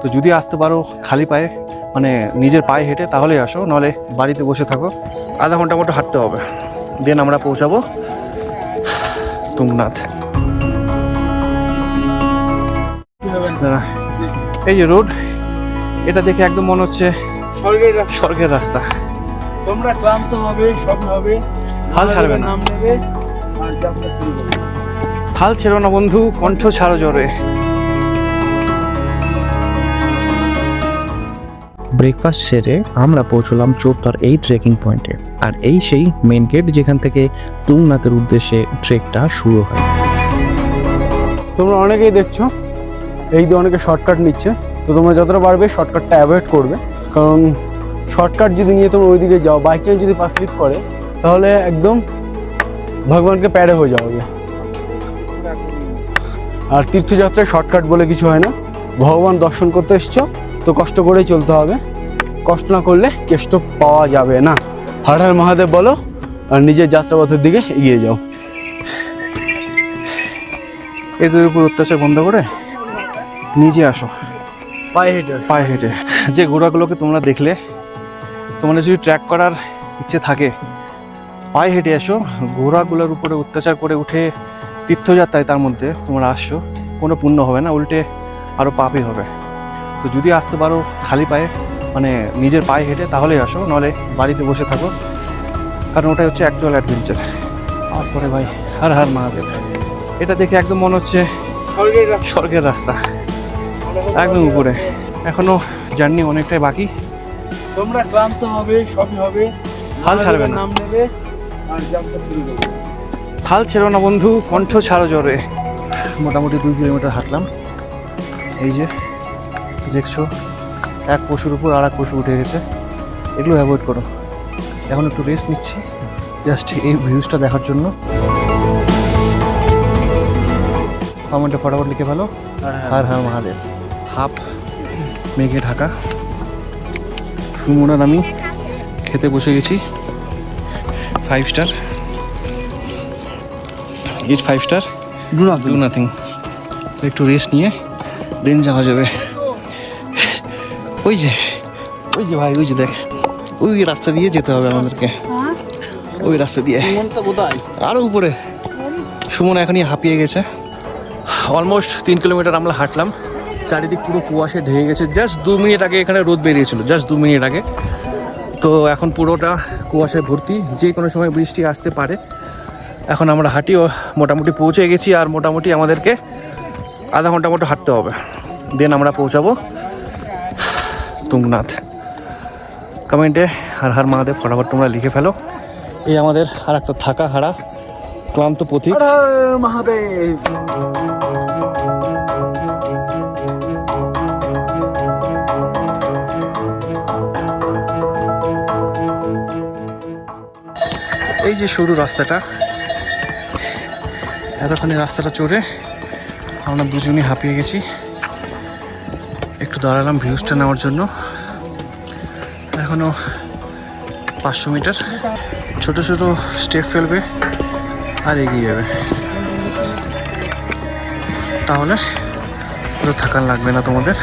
তো যদি আসতে পারো খালি পায়ে মানে নিজের পায়ে হেঁটে তাহলেই আসো নাহলে বাড়িতে বসে থাকো আধা ঘণ্টা মতো হাঁটতে হবে দেন আমরা পৌঁছাবো দাঁড়া। এই যে রোড এটা দেখে একদম মনে হচ্ছে স্বর্গের রাস্তা। স্বর্গের রাস্তা তোমরা ক্লান্ত হবে সব হবে হাল ছাড়বে না। হাল ছিল না বন্ধু কণ্ঠ ছাড়ো জোরে ব্রেকফাস্ট সেরে আমরা পৌঁছলাম চোপতার এই ট্রেকিং পয়েন্টে আর এই সেই মেন গেট যেখান থেকে তুংনাথের উদ্দেশ্যে ট্রেকটা শুরু হয়। তোমরা অনেকেই দেখছ, এই দিয়ে অনেকে শর্টকাট নিচ্ছে। তো তোমরা যতটা পারবে শর্টকাটটা অ্যাভয়েড করবে। কারণ শর্টকাট যদি নিয়ে তোমরা ওইদিকে যাও বাই চান্স যদি পা স্লিপ করে, তাহলে একদম ভগবানকে প্যারে হয়ে যাওয়াবে আর তীর্থযাত্রায় শর্টকাট বলে কিছু হয় না। ভগবান দর্শন করতে এসছো, তো কষ্ট করেই চলতে হবে। কষ্ট না করলে কেষ্ট পাওয়া যাবে না। হর হর মহাদেব বলো আর নিজের যাত্রাপথের দিকে এগিয়ে যাও। এদের উপর অত্যাচার বন্ধ করে নিজে আসো। পায়ে হেঁটে পায়ে হেঁটে। যে ঘোড়াগুলোকে তোমরা দেখলে তোমাদের যদি ট্র্যাক করার ইচ্ছে থাকে পায়ে হেঁটে আসো ঘোড়াগুলোর উপরে অত্যাচার করে উঠে তীর্থযাত্রায় তার মধ্যে তোমরা আসছো। কোনো পুণ্য হবে না উল্টে আরও পাপই হবে। তো যদি আসতে পারো খালি পায়ে মানে নিজের পায়ে হেঁটে তাহলেই আসো নাহলে বাড়িতে বসে থাকো। কারণ ওটাই হচ্ছে অ্যাকচুয়াল অ্যাডভেঞ্চার তারপরে ভাই হার হার মহাদেব। এটা দেখে একদম মনে হচ্ছে স্বর্গের রাস্তা। একদম উপরে। এখনও জার্নি অনেকটাই বাকি। তোমরা ক্লান্ত হবে সবই হবে। হাল ছাড়বে না। নাম নেবে আর যাত্রা শুরু করবে। হাল ছিল না বন্ধু কণ্ঠ ছাড়ো জোরে। মোটামুটি দুই কিলোমিটার হাঁটলাম। এই যে দেখছ এক পশুর উপর আর এক পশু উঠে গেছে। এগুলো অ্যাভয়েড করো। এখন একটু রেস্ট নিচ্ছি। জাস্ট এই ভিউজটা দেখার জন্য। কমেন্টে ফটাফট লিখে ফেলো। হার হার। মহাদেব। হাফ মেঘে ঢাকা। সুমনার আমি খেতে বসে গেছি। Five star eat five star do not do nothing তো একটু রেস্ট নিয়ে দেন যাওয়া যাবে। ওই যে ওই যে ভাই ওই যে দেখ ওই রাস্তা দিয়ে যেতে হবে আমাদেরকে। ওই রাস্তা দিয়ে। আরও উপরে। সুমন এখনই হাঁপিয়ে গেছে। অলমোস্ট তিন কিলোমিটার আমরা হাঁটলাম। চারিদিক পুরো কুয়াশে ঢেকে গেছে। জাস্ট দু মিনিট আগে এখানে রোদ বেরিয়েছিল জাস্ট দু মিনিট আগে। তো এখন পুরোটা কুয়াশায় ভর্তি যে কোনো সময় বৃষ্টি আসতে পারে। এখন আমরা হাঁটিও মোটামুটি পৌঁছে গেছি আর মোটামুটি আমাদেরকে আধা ঘণ্টা মতো হাঁটতে হবে। দেন আমরা পৌঁছাবো। তুংনাথ কমেন্টে হার হার মহাদেব, ফটাফট তোমরা লিখে ফেলো। এই আমাদের আর একটা থাকা হারা, ক্লান্ত পথিক। মহাদেব। এই যে সরু রাস্তাটা এতখানি রাস্তাটা চড়ে আমরা দুজনই হাঁপিয়ে গেছি। একটু দাঁড়ালাম ভিউজটা নেওয়ার জন্য। এখনও পাঁচশো মিটার। ছোট ছোট স্টেপ ফেলবে আর এগিয়ে যাবে। তাহলে তো থাকার লাগবে না তোমাদের।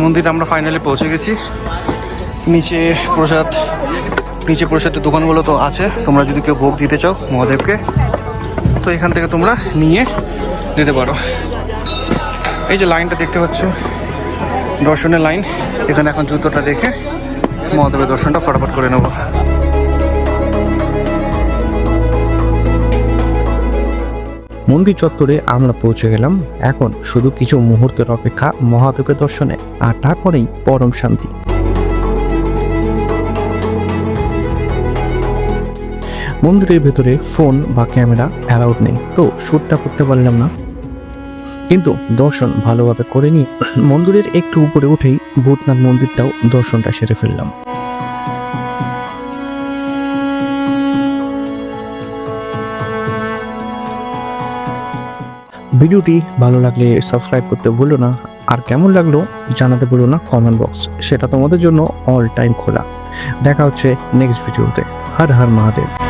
মন্দিরে আমরা ফাইনালি পৌঁছে গেছি। নিচে প্রসাদ, নিচে প্রসাদের দোকানগুলো তো আছে। তোমরা যদি কেউ ভোগ দিতে চাও মহাদেবকে, তো এখান থেকে তোমরা নিয়ে দিতে পারো। এই যে লাইনটা দেখতে পাচ্ছ, দর্শনের লাইন। এখানে এখন জুতোটা রেখে মহাদেবের দর্শনটা ফটাফট করে নেব। মন্দির চত্বরে আমরা পৌঁছে গেলাম। এখন শুধু কিছু মুহূর্তের অপেক্ষা মহাদেবের দর্শনে, আর তারপরেই পরম শান্তি। মন্দিরের ভেতরে ফোন বা ক্যামেরা অ্যালাউড নেই, তো শ্যুটটা করতে পারলাম না। কিন্তু দর্শন ভালোভাবে করে নিয়ে মন্দিরের একটু উপরে উঠেই ভূতনাথ মন্দিরটাও দর্শনটা সেরে ফেললাম। ভিডিওটি ভালো লাগলে সাবস্ক্রাইব করতে ভুলো না। আর কেমন লাগল জানাতে ভুলো না কমেন্ট বক্স সেটা তোমাদের জন্য অল টাইম খোলা। দেখা হচ্ছে নেক্সট ভিডিওতে হর হর মহাদেব।